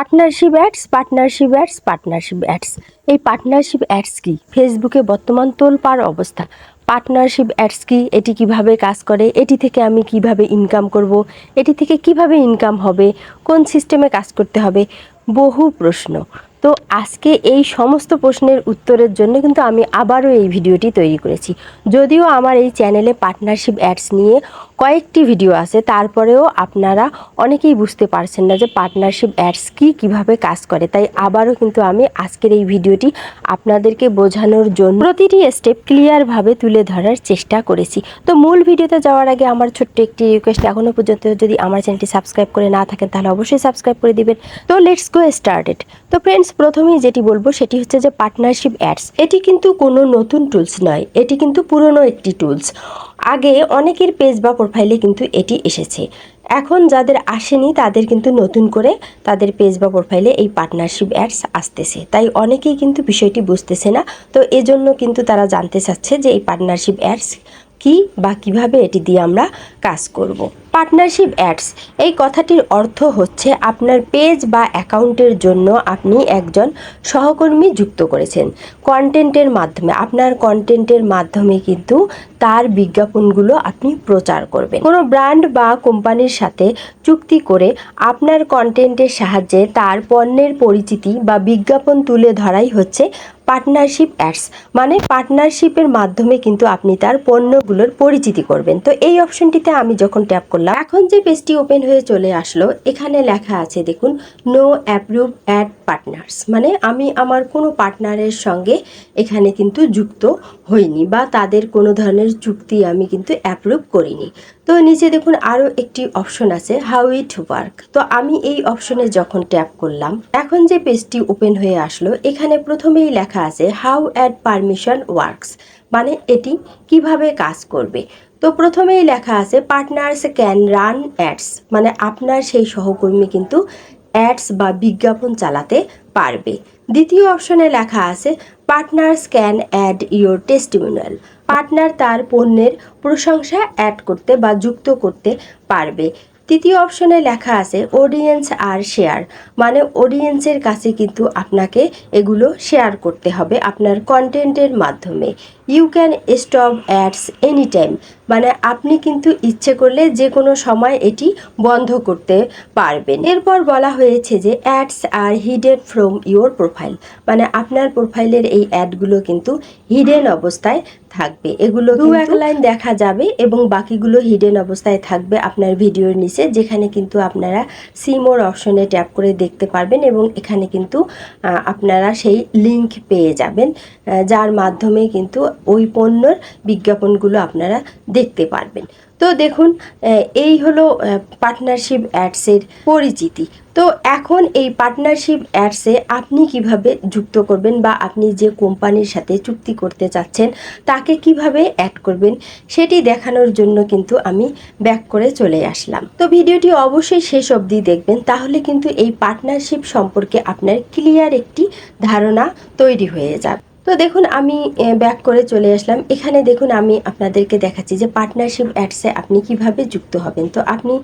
Partnership ads partnership ads partnership ads এই partnership ads কি? ফেসবুকে বর্তমান তোলপাড় অবস্থা। পার্টনারশিপ অ্যাডস কি? এটি কীভাবে কাজ করে? এটি থেকে আমি কীভাবে ইনকাম করব? এটি থেকে কীভাবে ইনকাম হবে? কোন সিস্টেমে কাজ করতে হবে? বহু প্রশ্ন। তো আজকে এই সমস্ত প্রশ্নের উত্তরের জন্য কিন্তু আমি আবারও এই ভিডিওটি তৈরি করেছি। যদিও আমার এই চ্যানেলে পার্টনারশিপ অ্যাডস নিয়ে কয়েকটি ভিডিও আছে, তারপরেও আপনারা অনেকেই বুঝতে পারছেন না যে পার্টনারশিপ অ্যাডস কি কীভাবে কাজ করে। তাই আবারও কিন্তু আমি আজকের এই ভিডিওটি আপনাদেরকে বোঝানোর জন্য প্রতিটি স্টেপ ক্লিয়ারভাবে তুলে ধরার চেষ্টা করেছি। তো মূল ভিডিওতে যাওয়ার আগে আমার ছোট্ট একটি রিকোয়েস্ট এখনও পর্যন্ত যদি আমার চ্যানেলটি সাবস্ক্রাইব করে না থাকেন, তাহলে অবশ্যই সাবস্ক্রাইব করে দিবেন। তো লেটস গো স্টার্টেড তো ফ্রেন্ডস প্রথমেই যেটি বলব সেটি হচ্ছে যে পার্টনারশিপ অ্যাডস এটি কিন্তু কোনো নতুন টুলস নয়, এটি কিন্তু পুরনো একটি টুলস আগে অনেকের পেজ বা প্রোফাইলে কিন্তু এটি এসেছে। এখন যাদের আসেনি, তাদের কিন্তু নতুন করে তাদের পেজ বা প্রোফাইলে এই পার্টনারশিপ অ্যাডস আসতেছে। তাই অনেকেই কিন্তু বিষয়টি বুঝতেছে না, তো এজন্য কিন্তু তারা জানতে চাচ্ছে যে এই পার্টনারশিপ অ্যাডস কি বা কীভাবে এটি দিয়ে আমরা কাজ করব। Partnership ads. এই কথাটির অর্থ হচ্ছে আপনার পেজ বা অ্যাকাউন্টের জন্য আপনি একজন সহকর্মী যুক্ত করেছেন। কন্টেন্টের মাধ্যমে, আপনার কন্টেন্টের মাধ্যমে কিন্তু তার বিজ্ঞাপনগুলো আপনি প্রচার করবেন। কোনো ব্র্যান্ড বা কোম্পানির সাথে চুক্তি করে আপনার কন্টেন্টের সাহায্যে তার পণ্যের পরিচিতি বা বিজ্ঞাপন তুলে ধরাই হচ্ছে পার্টনারশিপ অ্যাডস। মানে পার্টনারশিপের মাধ্যমে কিন্তু আপনি তার পণ্যগুলোর পরিচিতি করবেন। তো এই অপশনটিতে আমি যখন ট্যাপ করলাম এখন যে পেজটি ওপেন হয়ে চলে আসলো, এখানে লেখা আছে, দেখুন নো অ্যাপ্রুভ অ্যাড পার্টনার্স মানে আমি আমার কোনো পার্টনারের সঙ্গে এখানে কিন্তু যুক্ত হইনি বা তাদের কোনো ধরনের চুক্তি আমি কিন্তু অ্যাপ্রুভ করিনি। তো নিচে দেখুন আরও একটি অপশন আছে হাউ ইট ওয়ার্ক তো আমি এই অপশনে যখন ট্যাপ করলাম, এখন যে পেজটি ওপেন হয়ে আসলো, এখানে প্রথমেই লেখা আছে হাউ অ্যাড পারমিশন ওয়ার্কস মানে এটি কীভাবে কাজ করবে? তো প্রথমেই লেখা আছে পার্টনার্স ক্যান রান অ্যাডস মানে আপনার সেই সহকর্মী কিন্তু অ্যাডস বা বিজ্ঞাপন চালাতে পারবে। দ্বিতীয় অপশনে লেখা আছে partners can add your testimonial partner তার পণ্যের প্রশংসা অ্যাড করতে বা যুক্ত করতে পারবে। তৃতীয় অপশনে লেখা আছে অডিয়েন্স আর শেয়ার মানে অডিয়েন্সের কাছে কিন্তু আপনাকে এগুলো শেয়ার করতে হবে আপনার কন্টেন্টের মাধ্যমে। You can stop ads any time মানে আপনি কিন্তু ইচ্ছে করলে যে কোনো সময় এটি বন্ধ করতে পারবেন। এরপর বলা হয়েছে যে ads are hidden from your profile মানে আপনার প্রোফাইলের এই অ্যাডগুলো কিন্তু হিডেন অবস্থায় থাকবে। এগুলো দু এক লাইন দেখা যাবে এবং বাকিগুলো হিডেন অবস্থায় থাকবে আপনার ভিডিওর নিচে যেখানে কিন্তু আপনারা সিমোর অপশনে ট্যাপ করে দেখতে পারবেন এবং এখানে কিন্তু আপনারা সেই লিংক পেয়ে যাবেন। যার মাধ্যমে কিন্তু ওই পণ্যর বিজ্ঞাপনগুলো আপনারা দেখতে পারবেন। তো দেখুন এই হলো পার্টনারশিপ অ্যাডসের পরিচিতি। তো এখন এই পার্টনারশিপ অ্যাডসে আপনি কীভাবে যুক্ত করবেন বা আপনি যে কোম্পানির সাথে চুক্তি করতে চাচ্ছেন, তাকে কীভাবে অ্যাড করবেন, সেটি দেখানোর জন্য কিন্তু আমি ব্যাক করে চলে আসলাম। তো ভিডিওটি অবশ্যই শেষ অবধি দেখবেন, তাহলে কিন্তু এই পার্টনারশিপ সম্পর্কে আপনার ক্লিয়ার একটি ধারণা তৈরি হয়ে যাবে। তো দেখুন, আমি ব্যাক করে চলে আসলাম। এখানে দেখুন, আমি আপনাদেরকে দেখাচ্ছি যে পার্টনারশিপ অ্যাডসে আপনি কীভাবে যুক্ত হবেন। তো আপনি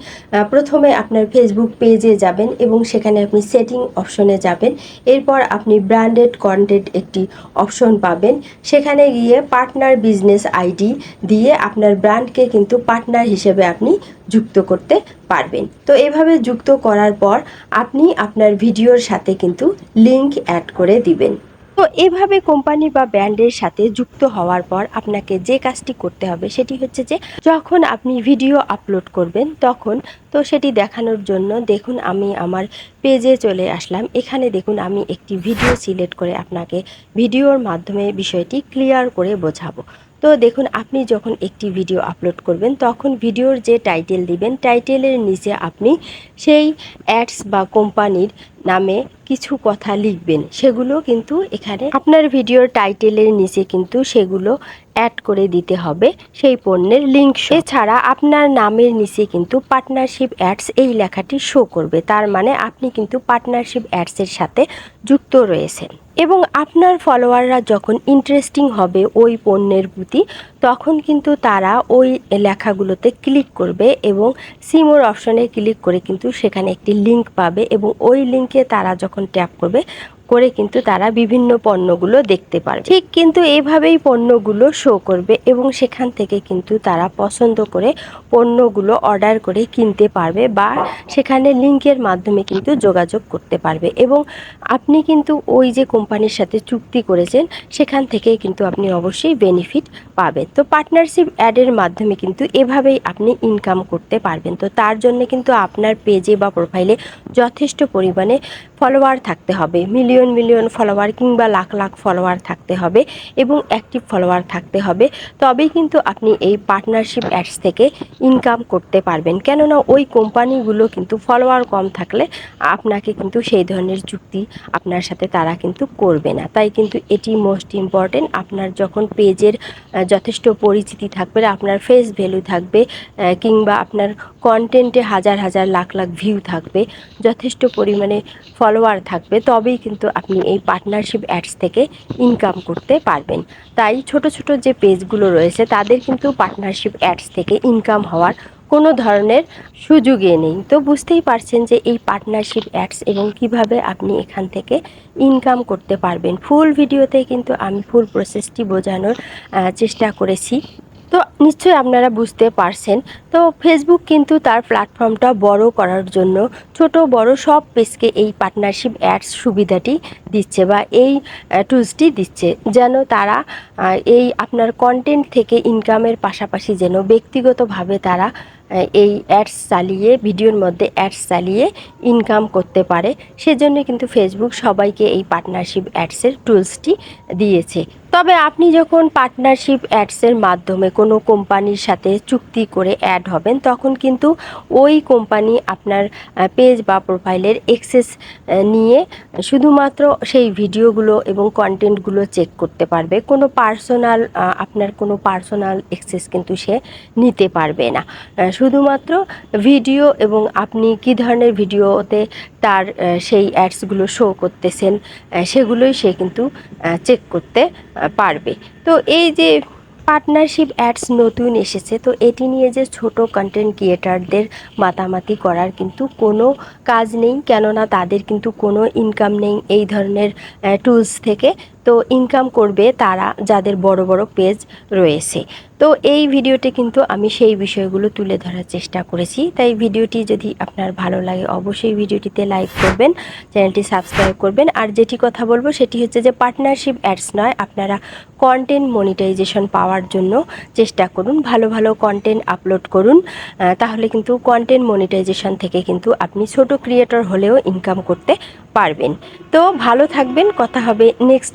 প্রথমে আপনার ফেসবুক পেজে যাবেন এবং সেখানে আপনি সেটিং অপশনে যাবেন। এরপর আপনি ব্র্যান্ডেড কন্টেন্ট একটি অপশন পাবেন। সেখানে গিয়ে পার্টনার বিজনেস আইডি দিয়ে আপনার ব্র্যান্ডকে কিন্তু পার্টনার হিসেবে আপনি যুক্ত করতে পারবেন। তো এভাবে যুক্ত করার পর আপনি আপনার ভিডিওর সাথে কিন্তু লিংক অ্যাড করে দিবেন। তো এভাবে কোম্পানি বা ব্র্যান্ডের সাথে যুক্ত হওয়ার পর আপনাকে যে কাজটি করতে হবে সেটি হচ্ছে যে যখন আপনি ভিডিও আপলোড করবেন তখন তো সেটি দেখানোর জন্য দেখুন আমি আমার পেজে চলে আসলাম। এখানে দেখুন আমি একটি ভিডিও সিলেক্ট করে আপনাকে ভিডিওর মাধ্যমে বিষয়টি ক্লিয়ার করে বোঝাবো। তো দেখুন, আপনি যখন একটি ভিডিও আপলোড করবেন, তখন ভিডিওর যে টাইটেল দিবেন টাইটেলের নিচে আপনি সেই অ্যাডস বা কোম্পানির নামে কিছু কথা লিখবেন। সেগুলো কিন্তু এখানে আপনার ভিডিওর টাইটেলের নিচে কিন্তু সেগুলো অ্যাড করে দিতে হবে সেই পণ্যের লিঙ্ক এছাড়া আপনার নামের নিচে কিন্তু পার্টনারশিপ অ্যাডস এই লেখাটি শো করবে। তার মানে আপনি কিন্তু পার্টনারশিপ অ্যাডসের সাথে যুক্ত রয়েছেন। এবং আপনার ফলোয়াররা যখন ইন্টারেস্টিং হবে ওই পণ্যের প্রতি, তখন কিন্তু তারা ওই লেখাগুলোতে ক্লিক করবে এবং সিমোর অপশনে ক্লিক করে কিন্তু সেখানে একটি লিঙ্ক পাবে এবং ওই লিঙ্কে তারা যখন ট্যাপ করবে করে কিন্তু তারা বিভিন্ন পণ্যগুলো দেখতে পারবে। ঠিক কিন্তু এইভাবেই পণ্যগুলো শো করবে এবং সেখান থেকে কিন্তু তারা পছন্দ করে পণ্যগুলো অর্ডার করে কিনতে পারবে বা সেখানে লিঙ্কের মাধ্যমে কিন্তু যোগাযোগ করতে পারবে এবং আপনি কিন্তু ওই যে কোম্পানির সাথে চুক্তি করেছেন, সেখান থেকে কিন্তু আপনি অবশ্যই বেনিফিট পাবেন। তো পার্টনারশিপ অ্যাডের মাধ্যমে কিন্তু এভাবেই আপনি ইনকাম করতে পারবেন। তো তার জন্য কিন্তু আপনার পেজে বা প্রোফাইলে যথেষ্ট পরিমাণে ফলোয়ার থাকতে হবে। মিলিয়ন মিলিয়ন মিলিয়ন ফলোয়ার কিংবা লাখ লাখ ফলোয়ার থাকতে হবে এবং অ্যাক্টিভ ফলোয়ার থাকতে হবে। তবেই কিন্তু আপনি এই পার্টনারশিপ অ্যাডস থেকে ইনকাম করতে পারবেন। কেননা ওই কোম্পানিগুলো কিন্তু ফলোয়ার কম থাকলে আপনাকে কিন্তু সেই ধরনের চুক্তি আপনার সাথে তারা কিন্তু করবে না। তাই কিন্তু এটি মোস্ট ইম্পর্টেন্ট আপনার যখন পেজের যথেষ্ট পরিচিতি থাকবে, আপনার ফেস ভ্যালু থাকবে কিংবা আপনার কন্টেন্টে হাজার হাজার, লাখ লাখ ভিউ থাকবে, যথেষ্ট পরিমাণে ফলোয়ার থাকবে, তবেই কিন্তু আপনি এই পার্টনারশিপ অ্যাডস থেকে ইনকাম করতে পারবেন। তাই ছোট ছোট যে পেজগুলো রয়েছে, তাদের কিন্তু পার্টনারশিপ অ্যাডস থেকে ইনকাম হওয়ার কোনো ধরনের সুযোগই নেই। তো বুঝতেই পারছেন যে এই পার্টনারশিপ অ্যাডস এবং কীভাবে আপনি এখান থেকে ইনকাম করতে পারবেন। ফুল ভিডিওতে কিন্তু আমি ফুল প্রসেসটি বোঝানোর চেষ্টা করেছি। তো নিশ্চয়ই আপনারা বুঝতে পারছেন। তো ফেসবুক কিন্তু তার প্ল্যাটফর্মটা বড় করার জন্য ছোট, বড় সব পেজকে এই পার্টনারশিপ অ্যাডস সুবিধাটি দিচ্ছে বা এই টুলসটি দিচ্ছে যেন তারা এই আপনার কন্টেন্ট থেকে ইনকামের পাশাপাশি যেন ব্যক্তিগতভাবে তারা এই অ্যাডস চালিয়ে ভিডিওর মধ্যে অ্যাডস চালিয়ে ইনকাম করতে পারে। সেজন্য কিন্তু ফেসবুক সবাইকে এই পার্টনারশিপ অ্যাডসের টুলসটি দিয়েছে। তবে আপনি যখন পার্টনারশিপ অ্যাডসের মাধ্যমে কোনো কোম্পানির সাথে চুক্তি করে অ্যাড হবেন, তখন কিন্তু ওই কোম্পানি আপনার পেজ বা প্রোফাইলের এক্সেস নিয়ে শুধুমাত্র সেই ভিডিওগুলো এবং কন্টেন্টগুলো চেক করতে পারবে। কোনো পার্সোনাল আপনার কোনো পার্সোনাল এক্সেস কিন্তু সে নিতে পারবে না। শুধুমাত্র ভিডিও এবং আপনি কী ধরনের ভিডিওতে তার সেই অ্যাডসগুলো শো করতেছেন সেগুলোই সে কিন্তু চেক করতে পারবে। তো এই যে পার্টনারশিপ অ্যাডস নতুন এসেছে, তো এটি নিয়ে যে ছোট কন্টেন্ট ক্রিয়েটারদের মাতামাতি করার কিন্তু কোনো কাজ নেই, কেননা তাদের কিন্তু কোনো ইনকাম নেই এই ধরনের টুলস থেকে। তো ইনকাম করবে তারা যাদের বড় বড় পেজ রয়েছে। তো এই ভিডিওতে কিন্তু আমি সেই বিষয়গুলো তুলে ধরার চেষ্টা করেছি। তাই ভিডিওটি যদি আপনার ভালো লাগে, অবশ্যই ভিডিওটিতে লাইক করবেন, চ্যানেলটি সাবস্ক্রাইব করবেন। আর যেটি কথা বলব সেটি হচ্ছে যে পার্টনারশিপ অ্যাডস নয়, আপনারা কন্টেন্ট মনিটাইজেশন পাওয়ার জন্য চেষ্টা করুন। ভালো ভালো কন্টেন্ট আপলোড করুন। তাহলে কিন্তু কন্টেন্ট মনিটাইজেশন থেকে কিন্তু আপনি ছোট ক্রিয়েটর হলেও ইনকাম করতে পারবেন। তো ভালো থাকবেন, কথা হবে নেক্সট